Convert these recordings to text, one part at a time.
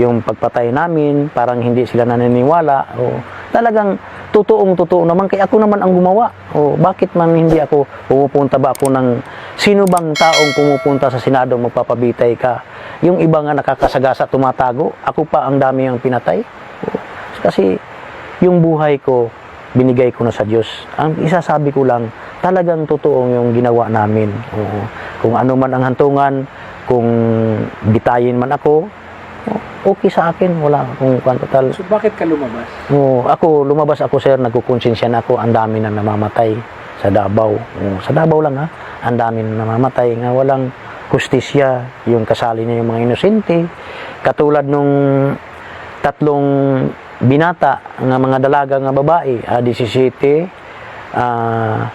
yung pagpatay namin, parang hindi sila naniniwala. O, talagang totoong totoo naman, kaya ako naman ang gumawa. O, bakit man hindi ako, pumupunta ba ako ng, sino bang taong pumupunta sa Senado magpapabitay ka? Yung iba nga nakakasagasa, tumatago, ako pa ang dami ang pinatay. O, kasi yung buhay ko, binigay ko na sa Diyos. Ang isasabi ko lang, talagang totoo yung ginawa namin. Oo. Kung ano man ang hantungan, kung bitayin man ako, okay sa akin. Wala akong total. So bakit ka lumabas? Oo, ako, lumabas ako sir, nagkukonsensya na ako, ang dami na namamatay sa Davao. Oo, sa Davao lang ha, ang dami na namamatay nga walang justisya, yung kasali niya yung mga inosente. Katulad nung tatlong binata nga mga dalaga nga babae, ah, 17, ah,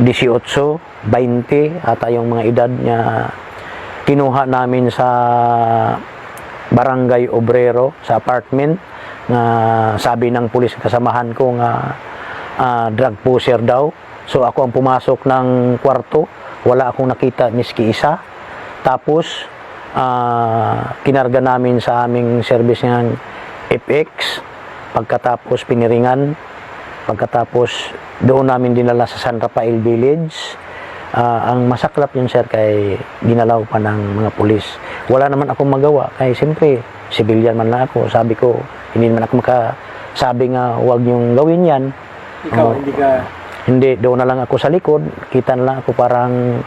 18, 20, ata yung mga edad niya kinuha namin sa barangay obrero sa apartment nga sabi ng pulis kasamahan ko nga ah, drug pusher daw. So ako ang pumasok ng kwarto. Wala akong nakita miski isa. Tapos ah, kinarga namin sa aming service ng FX pagkatapos piniringan pagkatapos doon namin dinala sa San Rafael Village. Ah, ang masaklap yun sir kay ginalaw pa ng mga pulis. Wala naman akong magawa kay siyempre civilian man lang ako. Sabi ko hindi naman ako makasabi nga huwag niyong gawin yan. Ikaw, Oo. hindi ka... Hindi, doon na lang ako sa likod. Kita na lang ako parang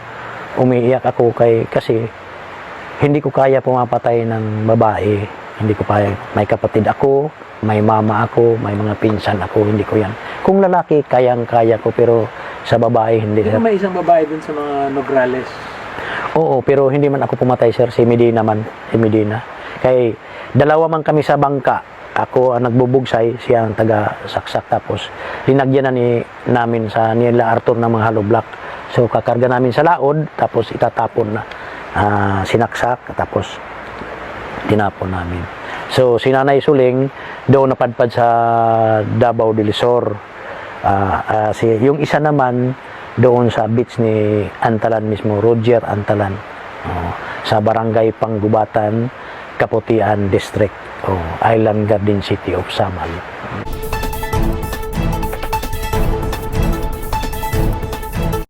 umiiyak ako kay kasi hindi ko kaya pumapatay ng babae. Hindi ko kaya. May kapatid ako, may mama ako, may mga pinsan ako, hindi ko yan. Kung lalaki, kayang-kaya ko, pero sa babae, hindi. Hindi may isang babae dun sa mga Nograles? Oo, pero hindi man ako pumatay, sir. Si Medina man. Si Medina. Kay dalawa man kami sa bangka. Ako ang nagbubugsay, siya ang taga-saksak. Tapos, linagyan na ni, namin sa nila Arthur ng mga hollow block. So, kakarga namin sa laod, tapos itatapon na. ah, sinaksak, tapos tinapon namin. So, si Nanay Suling, doon napadpad sa Davao del Sur. Ah, ah, si, yung isa naman, doon sa beach ni Antalan mismo, Roger Antalan. Oh, sa barangay Panggubatan, Kaputian District. Oh, Island Garden City of Samal.